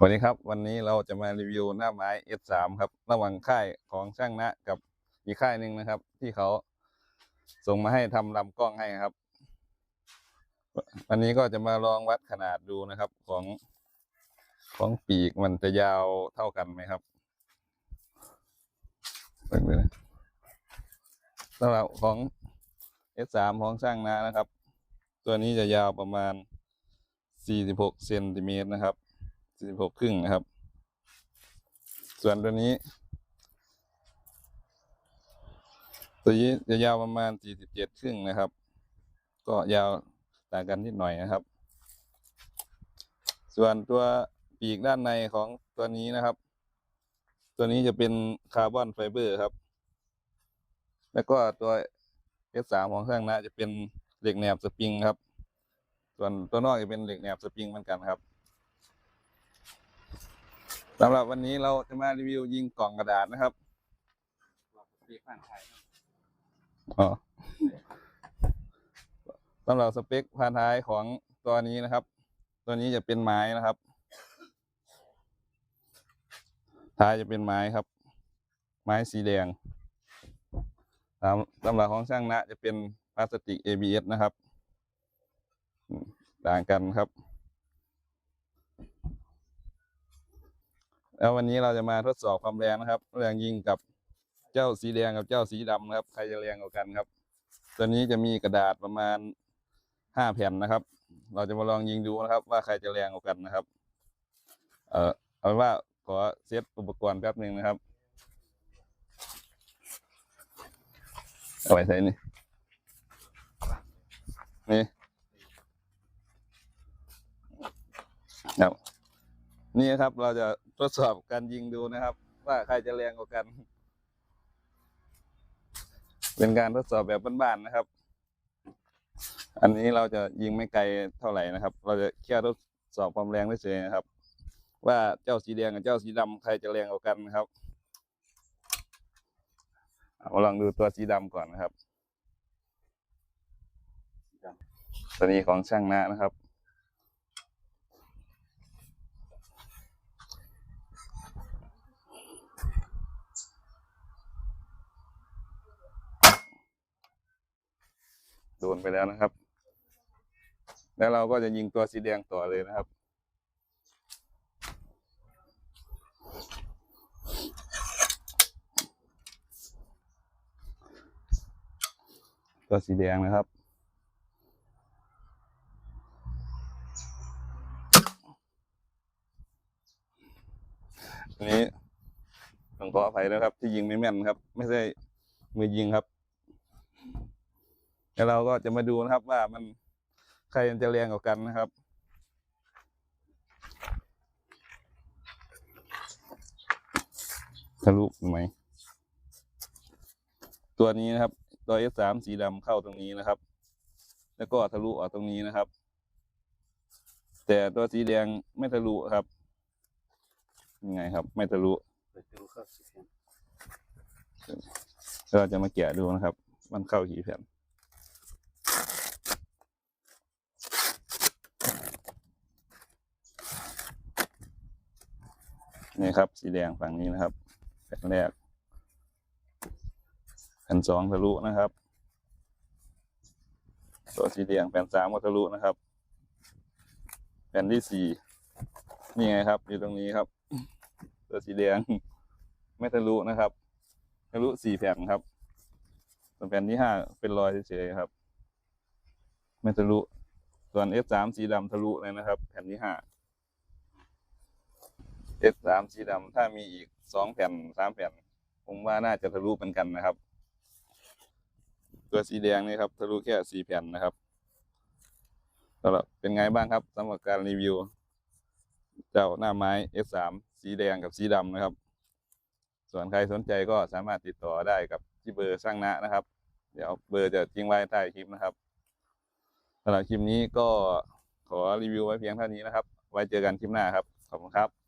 สวัสดีครับ วันนี้เราจะมารีวิวหน้าไม้ S3 ครับ ระหว่างค่ายของช่างนะกับอีกค่ายหนึ่งนะครับ ที่เขาส่งมาให้ทำลำกล้องให้ครับ วันนี้ก็จะมาลองวัดขนาดดูนะครับของของปีกมันจะยาวเท่ากันไหมครับเบิ่งดูนะสำหรับของ S3 ของช่างนะนะครับ ตัวนี้จะยาวประมาณ46เซนติเมตรนะครับ 46ครึ่งนะครับ ส่วนตัวนี้ตัวนี้จะยาวประมาณ47ครึ่งนะครับ ก็ยาวต่างกันนิดหน่อยนะครับ ส่วนตัวปีกด้านในของตัวนี้นะครับ ตัวนี้จะเป็นคาร์บอนไฟเบอร์ครับ แล้วก็ตัว S3 ของช่างนะจะเป็นเหล็กแหนบสปริงครับ ส่วนตัวนอกจะเป็นเหล็กแหนบสปริงเหมือนกันครับ สำหรับวันนี้เราจะมารีวิวยิงกล่องกระดาษนะครับปีกผ่านไทยอ๋อสำหรับสเปคพานท้ายของตัวนี้นะครับ ตัวนี้จะเป็นไม้นะครับ ท้ายจะเป็นไม้ครับ ไม้สีแดงสำสำหรับของช่างนะจะเป็นพลาสติก ABS นะครับอืมต่างกันครับ แล้ววันนี้เราจะมาทดสอบความแรงนะครับ แรงยิงกับเจ้าสีแดงกับเจ้าสีดำนะครับ ใครจะแรงกว่ากันครับ ตัวนี้จะมีกระดาษประมาณห้าแผ่นนะครับ เราจะมาลองยิงดูนะครับ ว่าใครจะแรงกว่ากันนะครับ เอ่อเอาว่าขอเซตอุปกรณ์แป๊บหนึ่งนะครับเอาไว้ใส่นี่นี่ครับนี่ครับเราจะ ทดสอบการยิงดูนะครับ ว่าใครจะแรงกว่ากัน เป็นการทดสอบแบบบ้านๆนะครับ อันนี้เราจะยิงไม่ไกลเท่าไหร่นะครับ เราจะแค่ทดสอบความแรงเฉยๆนะครับ ว่าเจ้าสีแดงกับเจ้าสีดำใครจะแรงกว่ากันนะครับเอามาลองดูตัวสีดำก่อนนะครับตัวนี้ของช่างนะนะครับ โดนไปแล้วนะครับ แล้วเราก็จะยิงตัวสีแดงต่อเลยนะครับ ตัวสีแดงนะครับอันนี้ต้องขออภัยนะครับ ที่ยิงไม่แม่นครับ ไม่ใช่มือยิงครับ แล้วเราก็จะมาดูนะครับว่ามันใครมันจะแรงกว่ากันนะครับ ทะลุไหม ตัวนี้นะครับ ตัว S3 สีดำเข้าตรงนี้นะครับ แล้วก็ทะลุออกตรงนี้นะครับ แต่ตัวสีแดงไม่ทะลุครับ ยังไงครับ ไม่ทะลุเปิดดูเข้าสิบเอ็ดเราจะมาแกะดูนะครับ มันเข้ากี่แผ่น นี่ครับ สีแดงฝั่งนี้นะครับแผ่นแรกแผ่นสองทะลุนะครับ ตัวสีแดงแผ่นสามก็ทะลุนะครับ แผ่นที่สี่นี่ไงครับ อยู่ตรงนี้ครับ ตัวสีแดงไม่ทะลุนะครับทะลุสี่แผ่นครับส่วนแผ่นที่ห้าเป็นรอยเฉยๆครับ ไม่ทะลุ ส่วน F3 สีดำทะลุเลยนะครับ แผ่นที่ห้า F3 สีดำถ้ามีอีกสองแผ่นสามแผ่น ผมว่าน่าจะทะลุเหมือนกันนะครับ ตัวสีแดงนี่ครับทะลุแค่สี่แผ่นนะครับสำหรับเป็นไงบ้างครับสำหรับการรีวิว เจ้าหน้าไม้ F3 สีแดงกับสีดำนะครับ ส่วนใครสนใจก็สามารถติดต่อได้กับที่เบอร์ช่างนะนะครับ เดี๋ยวเบอร์จะทิ้งไว้ใต้คลิปนะครับสำหรับคลิปนี้ก็ขอรีวิวไว้เพียงเท่านี้นะครับ ไว้เจอกันคลิปหน้าครับ ขอบคุณครับ